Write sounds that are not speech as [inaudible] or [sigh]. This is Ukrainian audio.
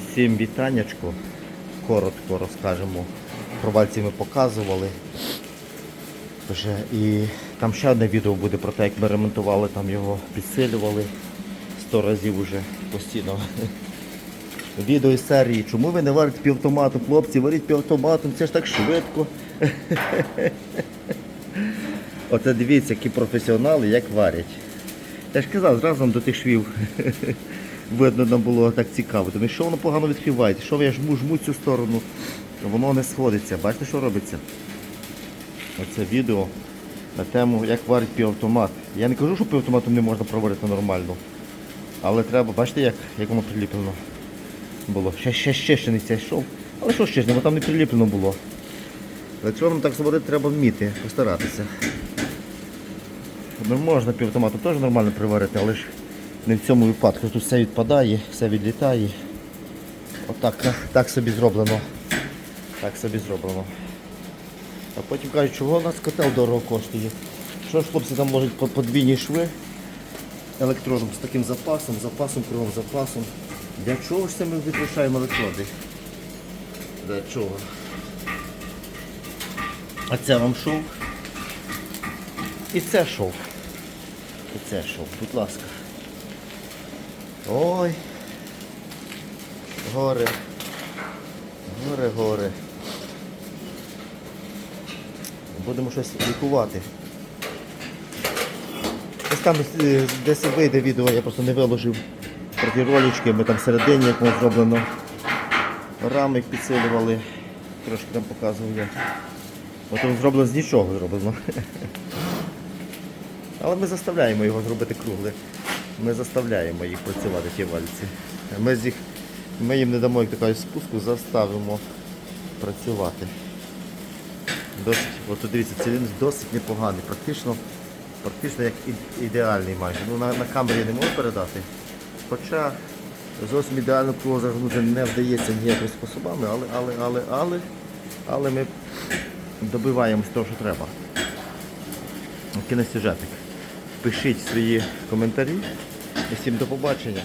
Всім вітаннячко. Коротко розкажемо. Про вальці ми показували. Вже і там ще одне відео буде про те, як ми ремонтували, там його підсилювали сто разів уже постійно. [laughs] Відео із серії, чому ви не варите півавтоматом, хлопці, варіть півавтоматом, це ж так швидко. [laughs] Оце дивіться, які професіонали, як варять. Я ж казав, зразу до тих швів [laughs] видно нам було так цікаво. Тому що воно погано відкривається, що я жму, жму цю сторону, воно не сходиться. Бачите, що робиться? Оце відео на тему, як варить півавтомат. Я не кажу, що півавтоматом не можна проварити нормально. Але треба, бачите, як, як воно приліплено було. Ще, ще, ще, ще не йшов. Але що ще ж, бо там не приліплено було. Цього нам так зварити треба вміти, постаратися. Ну, можна півавтоматом теж нормально приварити, але ж не в цьому випадку. Тут все відпадає, все відлітає. Отак так, так собі зроблено. Так собі зроблено. А потім кажуть, чого у нас котел дорого коштує. Що ж хлопці там можуть подвійні шви електродом з таким запасом, запасом, кругом запасом. Для чого ж це ми витрачаємо електроди? Для чого? А це вам шов. І це шов. І це шов, будь ласка. Ой. Горе. Горе, горе. Будемо щось лікувати. Десь там е, десь вийде відео, я просто не виложив про ті ролички, ми там всередині, як воно зроблено. Рами підсилювали, трошки там показував я. От воно зроблено з нічого зроблено. [laughs] Але ми заставляємо його зробити кругле. Ми заставляємо їх працювати, ті вальці. Ми, з їх, ми їм не дамо, як кажуть, спуску, заставимо працювати. Досить, от дивіться, циліндр досить непоганий, практично, практично як ідеальний майже. Ну, на, на камері я не можу передати. Хоча зовсім ідеально кругом загнути не вдається ніякими способами, але, але, але, але, але ми добиваємось того, що треба. Кінець сюжетик. Пишіть свої коментарі. Всім до побачення.